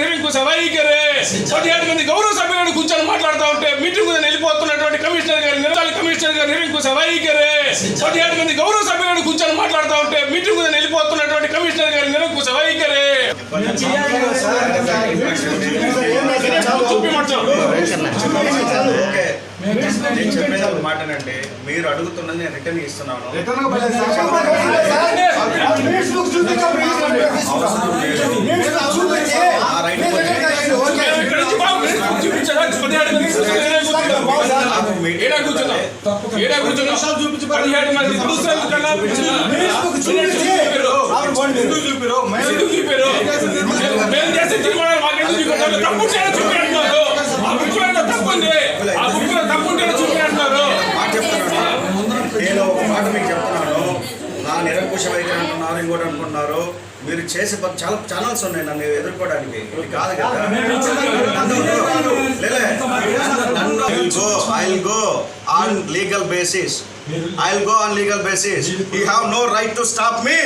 నిరంకుశ వైఖరి పదిహేడు మంది గౌరవ సభ్యులను కూర్చొని మాట్లాడుతూ ఉంటే మీటింగ్ వెళ్ళిపోతున్నటువంటి కమిషనర్ గారి నిరాలి కమిషనర్ గారి నిరంకుశ వైఖరి పదిహేడు మంది గౌరవ సభ్యులను కూర్చొని మాట్లాడుతూ ఉంటే మీటింగ్ వెళ్ళిపోతున్నటువంటి కమిషనర్ గారి చూపిమంటాం ఓకే నేను చెప్పేది ఒక మాటనండి మీరు అడుగుతున్నది నేను రిటర్న్ ఇస్తున్నాను రైట్ ఇక్కడ నుంచి బాబు చూపించారా పదిహేడు మంది ఏడా కూర్చున్నాం ఏడా కూర్చున్నాం పదిహేడు మంది పురుషులు కన్నా ఎందుకు చూపారు మేము చేసే తీర్మానాలు మాకెందుకు తప్పు చేయాలి చూపెడుతున్నారు ఆ బుక్లో తప్పు ఉంది ఆ బుక్లో తప్పు ఉంటే చూపెడుతున్నారు మాట చెప్తున్నాను నేను ఒక మాట మీకు చెప్తున్నాను నా అంటున్నారు ఇంకోటి అంటున్నారు మీరు చేసే చాలా ఛానల్స్ ఉన్నాయి నన్ను ఎదుర్కోవడానికి. కాదు కదా. లేలే. నన్ను go I will go on legal basis I will go on legal basis you have no right to stop me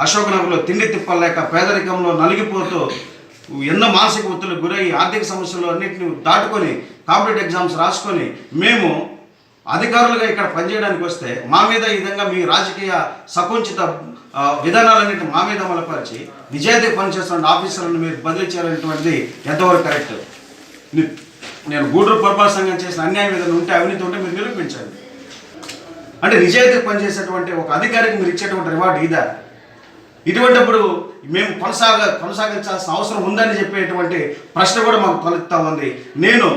Ashok నగర్లో తిండి తిప్పలేక పేదరికంలో నలిగిపోతూ ఎన్నో మానసిక ఒత్తిడికి గురై ఆర్థిక సమస్యలు అన్నింటిని దాటుకొని కాంపిటేటివ్ ఎగ్జామ్స్ రాసుకొని మేము అధికారులుగా ఇక్కడ పనిచేయడానికి వస్తే మా మీద ఈ విధంగా మీ రాజకీయ సకుంచిత విధానాలన్నింటి మా మీద అమలుపరిచి నిజాయితీ పనిచేస్తున్న ఆఫీసర్లను మీరు బదిలీ చేయాలనేటువంటిది ఎంతవరకు కరెక్ట్? నేను గూడూరు పురపాలక సంఘం చేసిన అన్యాయం ఏదైనా ఉంటే అవినీతి ఉంటే మీరు నిరూపించండి. అంటే నిజాయితీ పనిచేసేటువంటి ఒక అధికారికి మీరు ఇచ్చేటువంటి రివార్డు ఇదా? ఇటువంటిప్పుడు మేము కొనసాగ కొనసాగించాల్సిన అవసరం ఉందని చెప్పేటువంటి ప్రశ్న కూడా మాకు తలెత్తా ఉంది. నేను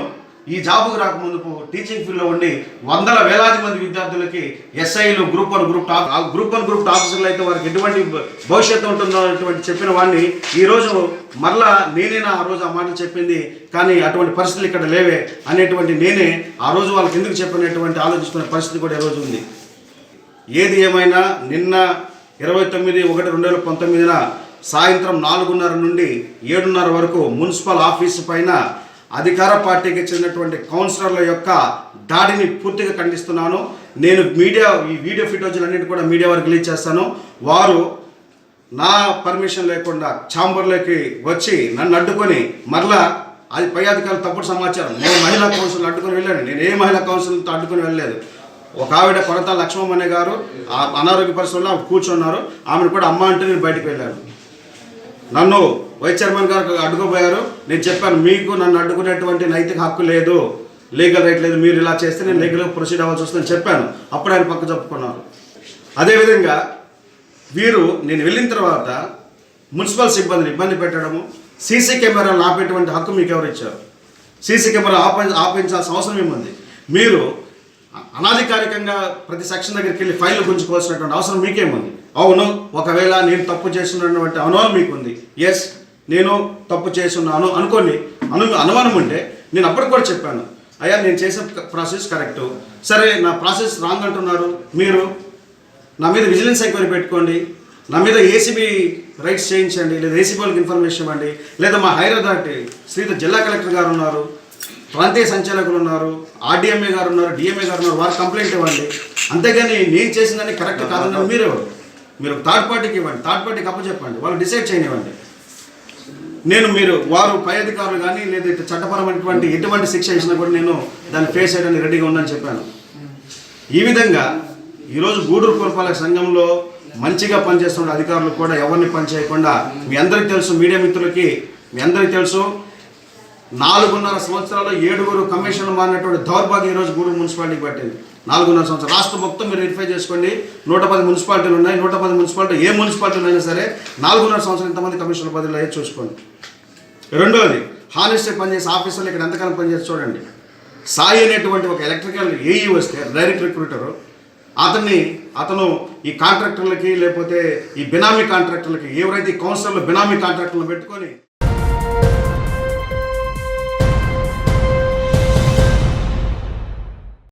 ఈ జాబుకు రాకముందుకు టీచింగ్ ఫీల్డ్లో ఉండి వందల వేలాది మంది విద్యార్థులకి ఎస్ఐలు group one group two group one group ఆఫీసర్లు అయితే వారికి ఎటువంటి భవిష్యత్తు ఉంటుందో అటువంటి చెప్పిన వాడిని ఈరోజు మరలా నేనేనా ఆ రోజు ఆ మాట చెప్పింది కానీ అటువంటి పరిస్థితులు ఇక్కడ లేవే అనేటువంటి నేనే ఆ రోజు వాళ్ళకి ఎందుకు చెప్పినటువంటి ఆలోచిస్తున్న పరిస్థితి కూడా ఈరోజు ఉంది. ఏది ఏమైనా నిన్న ఇరవై తొమ్మిది ఒకటి రెండు వేల పంతొమ్మిదిన సాయంత్రం నాలుగున్నర నుండి ఏడున్నర వరకు మున్సిపల్ ఆఫీసు పైన అధికార పార్టీకి చెందినటువంటి కౌన్సిలర్ల యొక్క దాడిని పూర్తిగా ఖండిస్తున్నాను. నేను మీడియా ఈ వీడియో ఫిటోజులు అన్నిటి కూడా మీడియా వారికి రిలీజ్ చేస్తాను. వారు నా పర్మిషన్ లేకుండా ఛాంబర్లోకి వచ్చి నన్ను అడ్డుకొని మరలా అది పై అధికారులు తప్పుడు సమాచారం. నేను మహిళా కౌన్సిల్ అడ్డుకొని వెళ్ళాను. నేను ఏ మహిళా కౌన్సిల్తో అడ్డుకొని వెళ్ళలేదు. ఒక ఆవిడ కొరత లక్ష్మమ్మనే గారు ఆ అనారోగ్య పరిస్థితుల్లో ఆమె కూర్చున్నారు. ఆమెను కూడా అమ్మ అంటే నేను బయటకు వెళ్ళాను. నన్ను వైస్ చైర్మన్ గారు అడ్డుకోబోయారు నేను చెప్పాను మీకు నన్ను అడ్డుకునేటువంటి నైతిక హక్కు లేదు. లీగల్ రైట్ లేదు. మీరు ఇలా చేస్తే నేను లీగల్గా ప్రొసీడ్ అవ్వాల్సి వస్తుందని చెప్పాను. అప్పుడు ఆయన పక్క చెప్పుకున్నారు. అదేవిధంగా వీరు నేను వెళ్ళిన తర్వాత మున్సిపల్ సిబ్బందిని ఇబ్బంది పెట్టడము సీసీ కెమెరాలు ఆపేటువంటి హక్కు మీకు ఎవరు ఇచ్చారు? సీసీ కెమెరా ఆప ఆపించాల్సిన అవసరం ఏముంది? మీరు అనాధికారికంగా ప్రతి సెక్షన్ దగ్గరికి వెళ్ళి ఫైల్ గుంజుకోవాల్సినటువంటి అవసరం మీకేముంది? అవును ఒకవేళ నేను తప్పు చేస్తున్నటువంటి అనుమానం మీకుంది. ఎస్ నేను తప్పు చేస్తున్నాను అనుకోండి. అను అనుమానం ఉంటే నేను అప్పటికి కూడా చెప్పాను. అయ్యా నేను చేసే ప్రాసెస్ కరెక్టు సరే నా ప్రాసెస్ రాంగ్ అంటున్నారు. మీరు నా మీద విజిలెన్స్ ఎంక్వైరీ పెట్టుకోండి. నా మీద ఏసీబీ రైట్స్ చేయించండి. లేదా ఏసీబీ వాళ్ళకి ఇన్ఫర్మేషన్ ఇవ్వండి. లేదా మా హైర్ అథారిటీ శ్రీత జిల్లా కలెక్టర్ గారు ఉన్నారు. ప్రాంతీయ సంచాలకులు ఉన్నారు ఆర్డీఎంఏ గారు ఉన్నారు డిఎంఏ గారు ఉన్నారు వారు కంప్లైంట్ ఇవ్వండి. అంతేగాని నేను చేసిందని కరెక్ట్ కాదన్నారు మీరు ఇవ్వండి మీరు థర్డ్ పార్టీకి ఇవ్వండి థర్డ్ పార్టీకి అప్పచెప్పండి వాళ్ళు డిసైడ్ చేయనివ్వండి. నేను మీరు వారు పై అధికారులు కానీ లేదా చట్టపరమైనటువంటి ఎటువంటి శిక్ష ఇచ్చినా కూడా నేను దాన్ని ఫేస్ చేయడానికి రెడీగా ఉందని చెప్పాను. ఈ విధంగా ఈరోజు గూడూరు పురపాలక సంఘంలో మంచిగా పనిచేస్తున్న అధికారులు కూడా ఎవరిని పనిచేయకుండా మీ అందరికీ తెలుసు మీడియా మిత్రులకి మీ అందరికీ తెలుసు. నాలుగున్నర సంవత్సరాలు ఏడుగురు కమిషన్లు మారినటువంటి దౌర్భాగ్యం ఈరోజు గూడూరు మున్సిపాలిటీకి పట్టింది. నాలుగున్నర సంవత్సరం రాష్ట్రం మొత్తం మీరు వెరిఫై చేసుకోండి. నూట పది మున్సిపాలిటీలు ఉన్నాయి. నూట పది మున్సిపాలిటీ ఏ మున్సిపాలిటీలు అయినా సరే నాలుగున్నర సంవత్సరం ఎంతమంది కమిషన్ల బదులు అయ్యే చూసుకోండి. రెండోది హానెస్ట్గా పనిచేసే ఆఫీసర్లు ఇక్కడ ఎంతకాలం పనిచేసి చూడండి. సాయి అనేటువంటి ఒక ఎలక్ట్రికల్ ఏఈ వస్తే డైరెక్ట్ రిక్రూటరు అతన్ని అతను ఈ కాంట్రాక్టర్లకి లేకపోతే ఈ బినామీ కాంట్రాక్టర్లకి ఎవరైతే ఈ కౌన్సిలర్లు బినామీ కాంట్రాక్టర్లు పెట్టుకొని